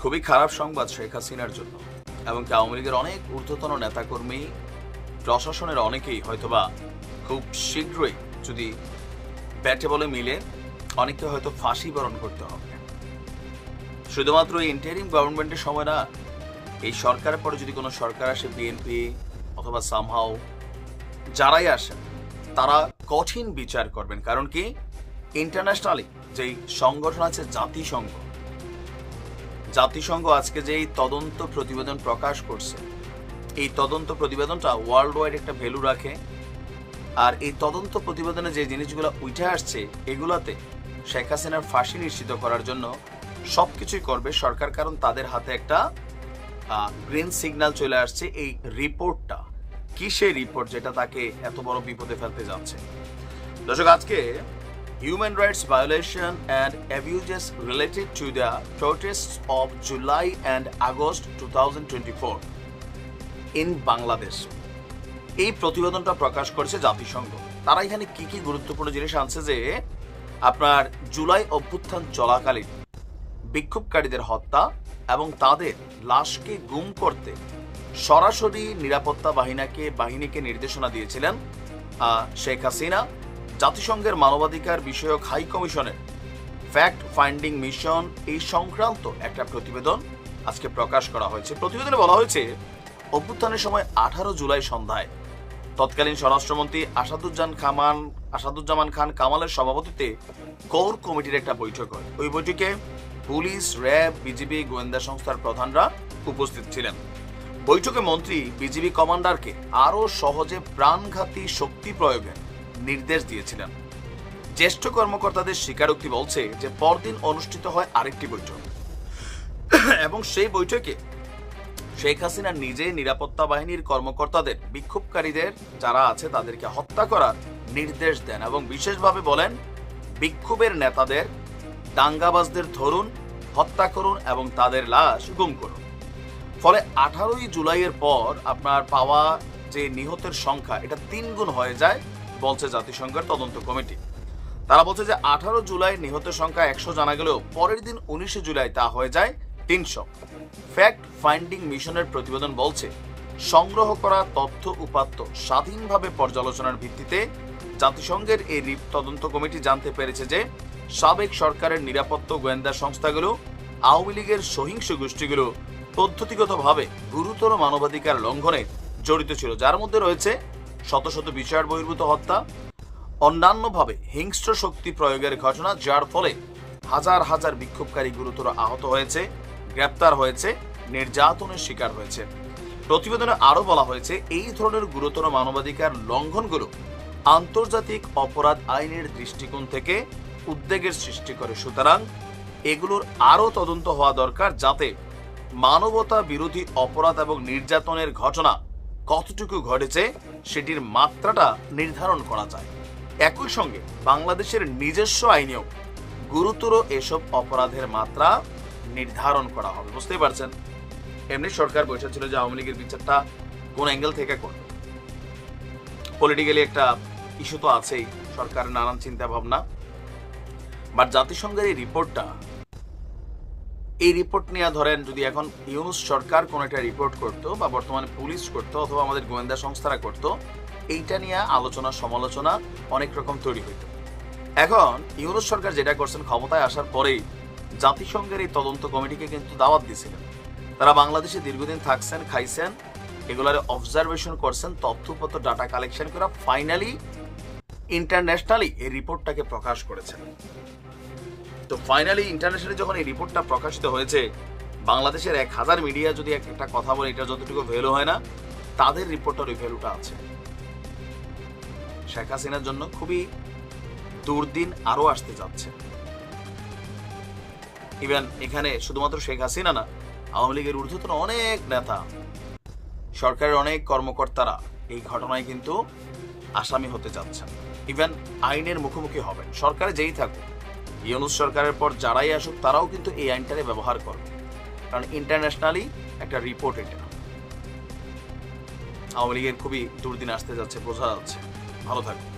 খুবই খারাপ সংবাদ শেখ হাসিনার জন্য। এবং কি আওয়ামী লীগের অনেক ঊর্ধ্বতন নেতাকর্মী, প্রশাসনের অনেকেই হয়তোবা খুব শীঘ্রই যদি ব্যাটে বলে মিলে, অনেককে হয়তো ফাঁসি বরণ করতে হবে। শুধুমাত্র ইন্টারিম গভর্নমেন্টের সময় না, এই সরকারের পরে যদি কোনো সরকার আসে বিএনপি অথবা সামহাও যারাই আসেন তারা কঠিন বিচার করবেন। কারণ কি ইন্টারন্যাশনালি যেই সংগঠন আছে জাতিসংঘ জাতিসংঘ আজকে যে এই তদন্ত প্রতিবেদন প্রকাশ করছে, এই তদন্ত প্রতিবেদনটা ওয়ার্ল্ড ওয়াইড একটা ভ্যালু রাখে। আর এই তদন্ত প্রতিবেদনে যে জিনিসগুলো উঠে আসছে, এগুলাতে শেখ হাসিনার ফাঁসি নিশ্চিত করার জন্য সব কিছুই করবে সরকার, কারণ তাদের হাতে একটা গ্রিন সিগন্যাল চলে আসছে এই রিপোর্টটা কি সেই রিপোর্ট যেটা তাকে এত বড় বিপদে ফেলতে যাচ্ছে? দর্শক, আজকে and abuses related to the protest of July and August two thousand twenty four in Bangladesh এই প্রতিবেদনটা প্রকাশ করেছে জাতিসংঘ। তারা এখানে কি কি গুরুত্বপূর্ণ জিনিস আনছে যে, আপনার জুলাই অভ্যুত্থান চলাকালীন বিক্ষোভকারীদের হত্যা এবং তাদের লাশকে গুম করতে সরাসরি নিরাপত্তা বাহিনীকে বাহিনীকে নির্দেশনা দিয়েছিলেন শেখ হাসিনা। জাতিসংঘের মানবাধিকার বিষয়ক হাই কমিশনের ফ্যাক্ট ফাইন্ডিং মিশন এই সংক্রান্ত একটা প্রতিবেদন আজকে প্রকাশ করা হয়েছে। প্রতিবেদনে বলা হয়েছে, অভ্যুত্থানের সময় আঠারো জুলাই সন্ধ্যায় তৎকালীন স্বরাষ্ট্রমন্ত্রী আসাদুজ্জান খামান, আসাদুজ্জামান খান কামালের সভাপতিতে কোর কমিটির একটা বৈঠক হয়। ওই বৈঠকে পুলিশ, র্যাব, বিজিবি, গোয়েন্দা সংস্থার প্রধানরা উপস্থিত ছিলেন। বৈঠকে মন্ত্রী, বিজিবি কমান্ডারকে আরও সহজে প্রাণঘাতী শক্তি প্রয়োগের নির্দেশ দিয়েছিলেন। জ্যেষ্ঠ কর্মকর্তাদের স্বীকারোক্তি বলছে যে পরদিন অনুষ্ঠিত হয় আরেকটি বৈঠক। এবং সেই বৈঠকে শেখ হাসিনা নিজে নিরাপত্তা বাহিনীর কর্মকর্তাদের, বিক্ষোভকারীদের যারা আছে তাদেরকে হত্যা করার নির্দেশ দেন এবং বিশেষভাবে বলেন, বিক্ষোভের নেতাদের দাঙ্গাবাজদের ধরুন, হত্যা করুন এবং তাদের লাশ গুম করুন। ফলে আঠারোই জুলাইয়ের পর আপনার পাওয়া যে নিহতের সংখ্যা, এটা তিন গুণ হয়ে যায়। বলছে জাতিসংঘের তদন্ত কমিটি। তারা বলছে যে আঠারো জুলাই নিহতের সংখ্যা একশো জানা গেলেও পরের দিন উনিশে জুলাই তা হয়ে যায় তিনশো। ফ্যাক্ট ফাইন্ডিং মিশনের প্রতিবেদন বলছে, সংগ্রহ করা তথ্য উপাত্ত স্বাধীনভাবে পর্যালোচনার ভিত্তিতে জাতিসংঘের এই রিপ তদন্ত কমিটি জানতে পেরেছে যে সাবেক সরকারের নিরাপত্তা গোয়েন্দা সংস্থাগুলো, আওয়ামী লীগের সহিংস গোষ্ঠীগুলো পদ্ধতিগতভাবে গুরুতর মানবাধিকার লঙ্ঘনে জড়িত ছিল, যার মধ্যে রয়েছে শত শত বিচার বহির্ভূত হত্যা, অন্যান্যভাবে হিংস্র শক্তি প্রয়োগের ঘটনা, যার ফলে হাজার হাজার বিক্ষোভকারী গুরুতর আহত হয়েছে, গ্রেপ্তার হয়েছে, নির্যাতনের শিকার হয়েছে। প্রতিবেদনে আরও বলা হয়েছে, এই ধরনের গুরুতর মানবাধিকার লঙ্ঘনগুলো আন্তর্জাতিক অপরাধ আইনের দৃষ্টিকোণ থেকে উদ্বেগের সৃষ্টি করে। সুতরাং এগুলোর আরও তদন্ত হওয়া দরকার যাতে মানবতা বিরোধী অপরাধ এবং নির্যাতনের ঘটনা কতটুকু ঘটেছে সেটির মাত্রাটা নির্ধারণ করা যায়। একই সঙ্গে বাংলাদেশের নিজস্ব আইনেও গুরুতর এসব অপরাধের মাত্রা নির্ধারণ করা হবে। বুঝতেই পারছেন? এমনি সরকার বসেছিল যে আওয়ামী লীগের বিচারটা কোন অ্যাঙ্গেল থেকে করবে। পলিটিক্যালি একটা ইস্যু তো আছেই, সরকারের নানান চিন্তা ভাবনা বাট জাতিসংঘের এই রিপোর্টটা এই রিপোর্ট নিয়ে ধরেন যদি এখন ইউনুস সরকার কোন একটা রিপোর্ট করতো বা বর্তমানে পুলিশ করতো অথবা আমাদের গোয়েন্দা সংস্থারা করতো, এইটা নিয়ে আলোচনা, সমালোচনা অনেক রকম তৈরি হইতো। এখন ইউনুস সরকার যেটা করছেন ক্ষমতায় আসার পরেই জাতিসংঘের এই তদন্ত কমিটিকে কিন্তু দাওয়াত দিয়েছিলেন। তারা বাংলাদেশে দীর্ঘদিন থাকছেন, খাইছেন, এগুলার অবজারভেশন করছেন, তথ্যপত্র ডাটা কালেকশন করা ফাইনালি ইন্টারন্যাশনালি এই রিপোর্টটাকে প্রকাশ করেছেন। তো ফাইনালি ইন্টারন্যাশনালি যখন এই রিপোর্টটা প্রকাশিত হয়েছে, বাংলাদেশের এক হাজার মিডিয়া যদি একটা কথা বলে এটা যতটুকু ভ্যালু হয় না, তাদের রিপোর্টের ওই ভ্যালুটা আছে। শেখ হাসিনার জন্য খুবই দুর্দিন আরও আসতে যাচ্ছে। ইভেন এখানে শুধুমাত্র শেখ হাসিনা না, আওয়ামী লীগের ঊর্ধ্বতন অনেক নেতা, সরকারের অনেক কর্মকর্তারা এই ঘটনায় কিন্তু আসামি হতে যাচ্ছেন। ইভেন আইনের মুখোমুখি হবেন। সরকারে যেই থাকুক ইউনুস সরকারের পর যারাই আসুক, তারাও কিন্তু এই আইনটারে ব্যবহার করবে। কারণ ইন্টারন্যাশনালি একটা রিপোর্ট এটা। আওয়ামী লীগের খুবই দুর্দিন আসতে যাচ্ছে, বোঝা যাচ্ছে। ভালো থাকবে